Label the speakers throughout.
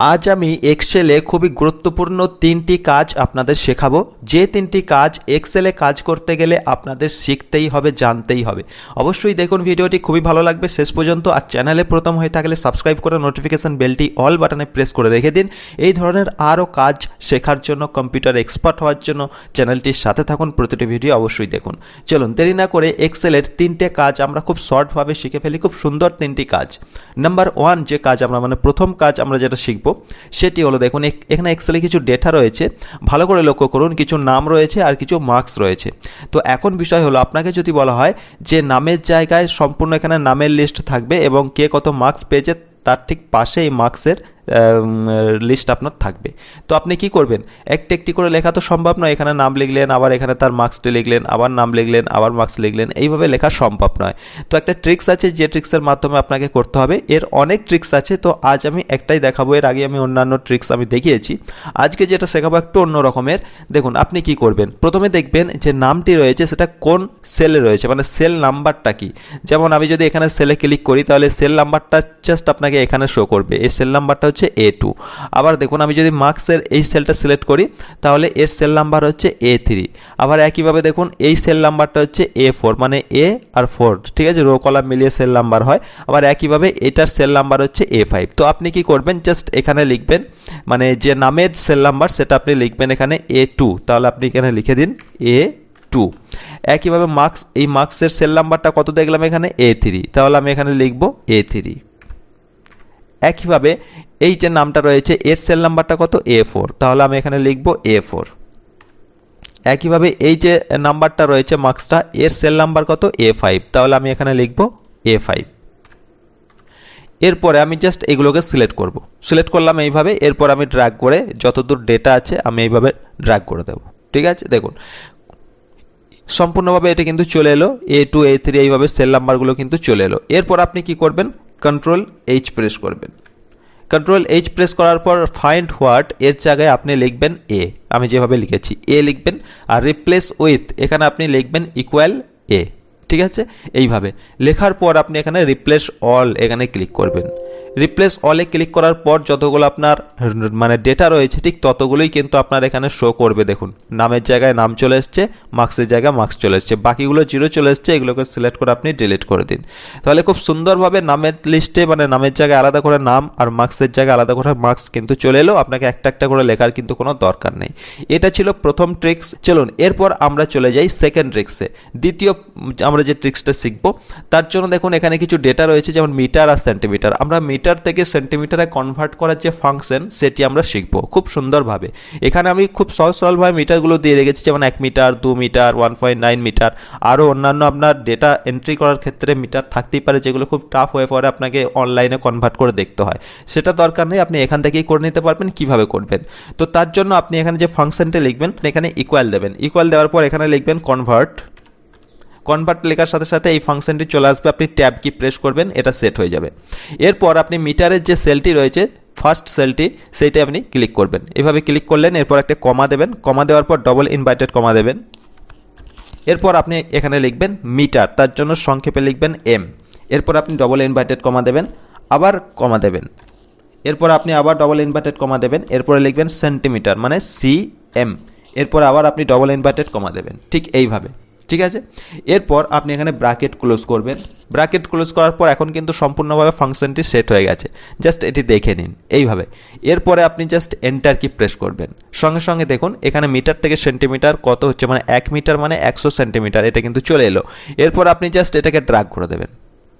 Speaker 1: আজ আমি এক্সেলে খুবই গুরুত্বপূর্ণ তিনটি কাজ আপনাদের শেখাবো। যে তিনটি কাজ এক্সেলে কাজ করতে গেলে আপনাদের শিখতেই হবে, জানতেই হবে। অবশ্যই দেখুন ভিডিওটি, খুবই ভালো লাগবে। শেষ পর্যন্ত আর চ্যানেলে প্রথম হয়ে থাকলে সাবস্ক্রাইব করে নোটিফিকেশান বেলটি অল বাটনে প্রেস করে রেখে দিন। এই ধরনের আরও কাজ শেখার জন্য, কম্পিউটার এক্সপার্ট হওয়ার জন্য চ্যানেলটির সাথে থাকুন, প্রতিটি ভিডিও অবশ্যই দেখুন। চলুন, দেরি না করে এক্সেলের তিনটে কাজ আমরা খুব শর্টভাবে শিখে ফেলি। খুব সুন্দর তিনটি কাজ। নাম্বার ওয়ান যে কাজ আমরা মানে প্রথম কাজ আমরা যেটা শিখব সেটি হলো দেখুন এখ- এখানে এক্সেলে কিছু ডেটা রয়েছে। ভালো করে লক্ষ্য করুন, কিছু নাম রয়েছে আর কিছু মার্কস রয়েছে। তো এখন বিষয় হলো, আপনাকে যদি বলা হয় যে নামের জায়গায় সম্পূর্ণ এখানে নামের লিস্ট থাকবে এবং কে কত মার্কস পেয়েছে, তার ঠিক পাশে এই মার্কসের লিস্ট আপনার থাকবে। তো আপনি কি করবেন? একটি একটি করে লেখা তো সম্ভব নয়, এখানে নাম লিখলেন, আবার এখানে তার মার্কসটি লিখলেন, আবার নাম লিখলেন, আবার মার্কস লিখলেন, এইভাবে লেখা সম্ভব নয়। তো একটা ট্রিক্স আছে যে ট্রিক্সের মাধ্যমে আপনাকে করতে হবে। এর অনেক ট্রিক্স আছে, তো আজ আমি একটাই দেখাবো। এর আগে আমি অন্যান্য ট্রিক্স আমি দেখিয়েছি। আজকে যেটা শেখাবো একটু অন্য রকমের। দেখুন, আপনি কি করবেন? প্রথমে দেখবেন যে নামটি রয়েছে, সেটা কোন সেলে রয়েছে মানে সেল নাম্বারটা কি? যেমন আমি যদি এখানে সেলে ক্লিক করি, তাহলে সেল নাম্বারটা জাস্ট আপনাকে এখানে শো করবে। এই সেল নাম্বারটা হচ্ছে এ টু আবার দেখুন, আমি যদি মার্কসের এই সেলটা সিলেক্ট করি, তাহলে এর সেল নাম্বার হচ্ছে এ থ্রি আবার একইভাবে দেখুন, এই সেল নাম্বারটা হচ্ছে এ ফোর মানে এ আর ফোর ঠিক আছে? রো কলাম মিলিয়ে সেল নাম্বার হয়। আবার একইভাবে এটার সেল নাম্বার হচ্ছে এ ফাইভ তো আপনি কি করবেন? জাস্ট এখানে লিখবেন মানে যে নামের সেল নাম্বার, সেটা আপনি লিখবেন এখানে এ টু তাহলে আপনি এখানে লিখে দিন এ টু একইভাবে মার্কস, এই মার্কসের সেল নাম্বারটা কত দেখলাম এখানে? এ থ্রি তাহলে আমি এখানে লিখব এ থ্রি একইভাবে এই যে নামটা রয়েছে, এর সেল নাম্বারটা কত? এ ফোর তাহলে আমি এখানে লিখব এ ফোর একইভাবে এই যে নাম্বারটা রয়েছে মার্কসটা এর সেল নাম্বার কত? এ ফাইভ তাহলে আমি এখানে লিখব এ ফাইভ এরপরে আমি জাস্ট এগুলোকে সিলেক্ট করব। সিলেক্ট করলাম এইভাবে, এরপর আমি ড্র্যাগ করে যতদূর ডেটা আছে, আমি এইভাবে ড্র্যাগ করে দেবো। ঠিক আছে? দেখুন, সম্পূর্ণভাবে এটা কিন্তু চলে এলো। এ টু এ থ্রি এইভাবে সেল নাম্বারগুলো কিন্তু চলে এলো। এরপর আপনি কি করবেন? কন্ট্রোল এইচ প্রেস করবেন। কন্ট্রোল এইচ প্রেস করার পর ফাইন্ড হোয়াট এর জায়গায় আপনি লিখবেন এ আমি যেভাবে লিখেছি এ লিখবেন আর রিপ্লেস উইথ এখানে আপনি লিখবেন ইকুয়াল এ ঠিক আছে? এইভাবে। লেখার পর আপনি এখানে রিপ্লেস অল এখানে ক্লিক করবেন। রিপ্লেস অলে ক্লিক করার পর যতগুলো আপনার মানে ডেটা রয়েছে, ঠিক ততগুলোই কিন্তু আপনার এখানে শো করবে, দেখুন। নামের জায়গায় নাম চলে এসছে মার্কসের জায়গায় মার্কস চলে এসছে। বাকিগুলো জিরো চলে এসছে, এগুলোকে সিলেক্ট করে আপনি ডিলিট করে দিন। তাহলে খুব সুন্দরভাবে নামের লিস্টে মানে নামের জায়গায় আলাদা করে নাম আর মার্কসের জায়গায় আলাদা করে মার্কস কিন্তু চলে এলো। আপনাকে একটা একটা করে লেখার কিন্তু কোনো দরকার নেই। এটা ছিল প্রথম ট্রিক্স চলুন, এরপর আমরা চলে যাই সেকেন্ড ট্রিক্সে দ্বিতীয়, আমরা যে ট্রিক্সটা শিখব, তার জন্য দেখুন এখানে কিছু ডেটা রয়েছে, যেমন মিটার আর সেন্টিমিটার আমরা মিটার থেকে সেন্টিমিটারে কনভার্ট করার যে ফাংশন সেটি আমরা শিখব খুব সুন্দরভাবে। এখানে আমি খুব সহজ সরলভাবে মিটারগুলো দিয়ে রেখেছি, যেমন এক মিটার, দু metre one point nine metre. আরও অন্যান্য আপনার ডেটা এন্ট্রি করার ক্ষেত্রে মিটার থাকতেই পারে, যেগুলো খুব টাফ হয়ে পড়ে, আপনাকে অনলাইনে কনভার্ট করে দেখতে হয়। সেটা দরকার নেই, আপনি এখান থেকেই করে নিতে পারবেন, কীভাবে করবেন। তো তার জন্য আপনি এখানে যে ফাংশনটা লিখবেন, এখানে ইকুয়াল দেবেন। ইকুয়াল দেওয়ার পর এখানে লিখবেন কনভার্ট কনভার্ট লেখার সাথে সাথে এই ফাংশনটি চলে আসবে, আপনি ট্যাব কি প্রেস করবেন, এটা সেট হয়ে যাবে। এরপর আপনি মিটারের যে সেলটি রয়েছে ফার্স্ট সেলটি সেইটা আপনি ক্লিক করবেন। এভাবে ক্লিক করলেন, এরপর একটা কমা দেবেন। কমা দেওয়ার পর ডবল ইনভাইটেড কমা দেবেন। এরপর আপনি এখানে লিখবেন মিটার তার জন্য সংক্ষেপে লিখবেন এম এরপর আপনি ডবল ইনভাইটেড কমা দেবেন, আবার কমা দেবেন। এরপর আপনি আবার ডবল ইনভার্টেড কমা দেবেন, এরপরে লিখবেন সেন্টিমিটার মানে সি এম এরপর আবার আপনি ডবল ইনভার্টেড কমা দেবেন, ঠিক এইভাবে। ঠিক আছে? এরপর আপনি এখানে ব্র্যাকেট ক্লোজ করবেন। ব্র্যাকেট ক্লোজ করার পর এখন কিন্তু সম্পূর্ণভাবে ফাংশনটি সেট হয়ে গেছে। জাস্ট এটি দেখে নিন এইভাবে। এরপরে আপনি জাস্ট এন্টার কি প্রেস করবেন। সঙ্গে সঙ্গে দেখুন, এখানে মিটার থেকে সেন্টিমিটার কত হচ্ছে মানে এক মিটার মানে একশো সেন্টিমিটার এটা কিন্তু চলে এলো। এরপর আপনি জাস্ট এটাকে ড্রাগ করে দেবেন।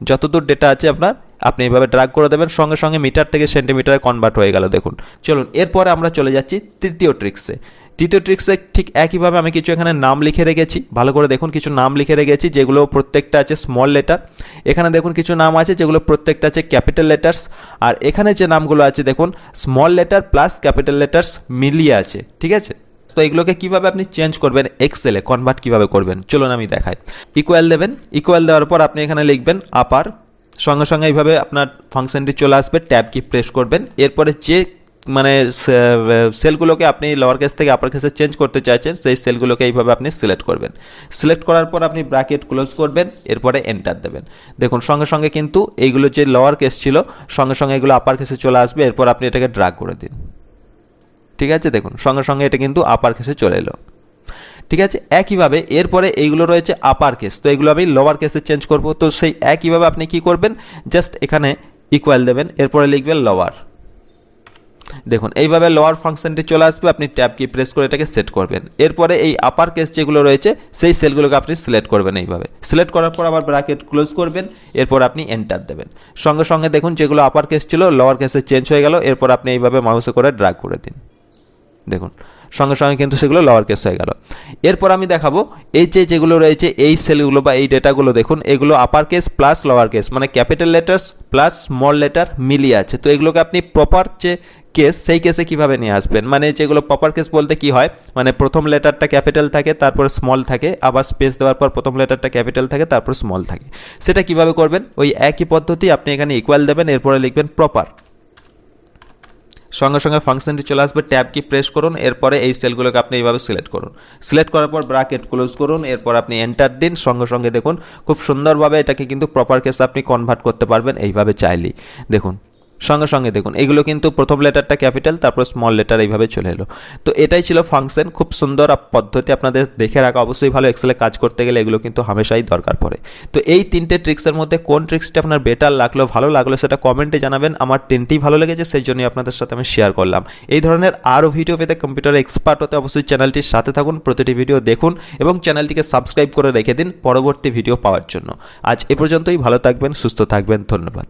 Speaker 1: যতদূর ডেটা আছে আপনার, আপনি এইভাবে ড্রাগ করে দেবেন। সঙ্গে সঙ্গে মিটার থেকে সেন্টিমিটারে কনভার্ট হয়ে গেল, দেখুন। চলুন, এরপরে আমরা চলে যাচ্ছি তৃতীয় ট্রিক্সে তৃতীয় ট্রিক্সে ঠিক একইভাবে আমি কিছু এখানে নাম লিখে রেখেছি। ভালো করে দেখুন, কিছু নাম লিখে রেখেছি, যেগুলো প্রত্যেকটা আছে স্মল লেটার এখানে দেখুন, কিছু নাম আছে, যেগুলো প্রত্যেকটা আছে ক্যাপিটাল লেটার্স আর এখানে যে নামগুলো আছে, দেখুন small letter plus capital letters মিলিয়ে আছে, ঠিক আছে? তো এগুলোকে কীভাবে আপনি চেঞ্জ করবেন? এক্সেলে কনভার্ট কীভাবে করবেন? চলুন আমি দেখাই। ইকুয়াল দেবেন। ইকুয়াল দেওয়ার পর আপনি এখানে লিখবেন আপার সঙ্গে সঙ্গে এইভাবে আপনার ফাংশনটি চলে আসবে ট্যাব কি প্রেস করবেন। এরপরে যে মানে সেলগুলোকে আপনি লোয়ার কেস থেকে আপার কেসে চেঞ্জ করতে চাইছেন, সেই সেলগুলোকে এইভাবে আপনি সিলেক্ট করবেন। সিলেক্ট করার পর আপনি ব্র্যাকেট ক্লোজ করবেন, এরপরে এন্টার দেবেন। দেখুন, সঙ্গে সঙ্গে কিন্তু এইগুলো যে লোয়ার কেস ছিল, সঙ্গে সঙ্গে এগুলো আপার কেসে চলে আসবে, এরপর আপনি এটাকে ড্রাগ করে দিন। ঠিক আছে? দেখুন, সঙ্গে সঙ্গে এটা কিন্তু আপার কেসে চলে এলো। ঠিক আছে? একইভাবে এরপরে এইগুলো রয়েছে আপার কেস তো এগুলো আমি লোয়ার কেসে চেঞ্জ করব। তো সেই একইভাবে আপনি কি করবেন? জাস্ট এখানে ইকুয়াল দেবেন, এরপরে লিখবেন লোয়ার দেখুন, এইভাবে লোয়ার ফাংশনটি চলে আসবে, আপনি ট্যাব কি প্রেস করে এটাকে সেট করবেন। এরপরে এই আপার কেস যেগুলো রয়েছে, সেই সেলগুলোকে আপনি সিলেক্ট করবেন এইভাবে। সিলেক্ট করার পর আবার ব্র্যাকেট ক্লোজ করবেন, এরপর আপনি এন্টার দেবেন। সঙ্গে সঙ্গে দেখুন, যেগুলো আপার কেস ছিল লোয়ার কেসে চেঞ্জ হয়ে গেল, এরপর আপনি এইভাবে মাউসে করে ড্রাগ করে দিন। দেখুন, সঙ্গে সঙ্গে কিন্তু সেগুলো লোয়ার কেস হয়ে গেল। এরপর আমি দেখাবো, এই যে যেগুলো রয়েছে, এই সেলগুলো বা এই ডেটাগুলো দেখুন, এগুলো upper case plus lower case মানে capital letters plus small letter মিলিয়ে আছে। তো এগুলোকে আপনি প্রপার যে কেস সেই কেসে কীভাবে নিয়ে আসবেন? মানে যেগুলো প্রপার কেস বলতে কি হয়? মানে প্রথম লেটারটা ক্যাপিটাল থাকে, তারপর স্মল থাকে, আবার স্পেস দেওয়ার পর প্রথম লেটারটা ক্যাপিটাল থাকে, তারপর স্মল থাকে। সেটা কীভাবে করবেন? ওই একই পদ্ধতি আপনি এখানে ইকুয়াল দেবেন, এরপরে লিখবেন প্রপার সঙ্গে সঙ্গে ফাংশনটি চলে আসবে ট্যাব কি প্রেস করুন, এরপরে এই সেলগুলোকে আপনি এইভাবে সিলেক্ট করুন। সিলেক্ট করার পর ব্র্যাকেট ক্লোজ করুন, এরপর আপনি এন্টার দিন। সঙ্গে সঙ্গে দেখুন, খুব সুন্দরভাবে এটাকে কিন্তু প্রপার কেসে আপনি কনভার্ট করতে পারবেন, এইভাবে চাইলেই। দেখুন সঙ্গে সঙ্গে দেখুন, এগুলো কিন্তু প্রথম লেটারটা ক্যাপিটাল, তারপর স্মল লেটার এইভাবে চলে এলো। তো এটাই ছিল ফাংশন খুব সুন্দর পদ্ধতি আপনাদের দেখে রাখা, অবশ্যই ভালো এক্সেলে কাজ করতে গেলে এগুলো কিন্তু হামেশাই দরকার পড়ে। তো এই তিনটে ট্রিক্সের মধ্যে কোন ট্রিক্সটা আপনার বেটার লাগল, ভালো লাগল সেটা কমেন্টে জানাবেন। আমার তিনটেই ভালো লেগেছে সেই জন্যই আপনাদের সাথে আমি শেয়ার করলাম। এই ধরনের আরও ভিডিও পেতে কম্পিউটারে এক্সপার্ট হতে অবশ্যই চ্যানেলটির সাথে থাকুন, প্রতিটি ভিডিও দেখুন এবং চ্যানেলটিকে সাবস্ক্রাইব করে রেখে দিন পরবর্তী ভিডিও পাওয়ার জন্য। আজ এ পর্যন্তই, ভালো থাকবেন, সুস্থ থাকবেন, ধন্যবাদ।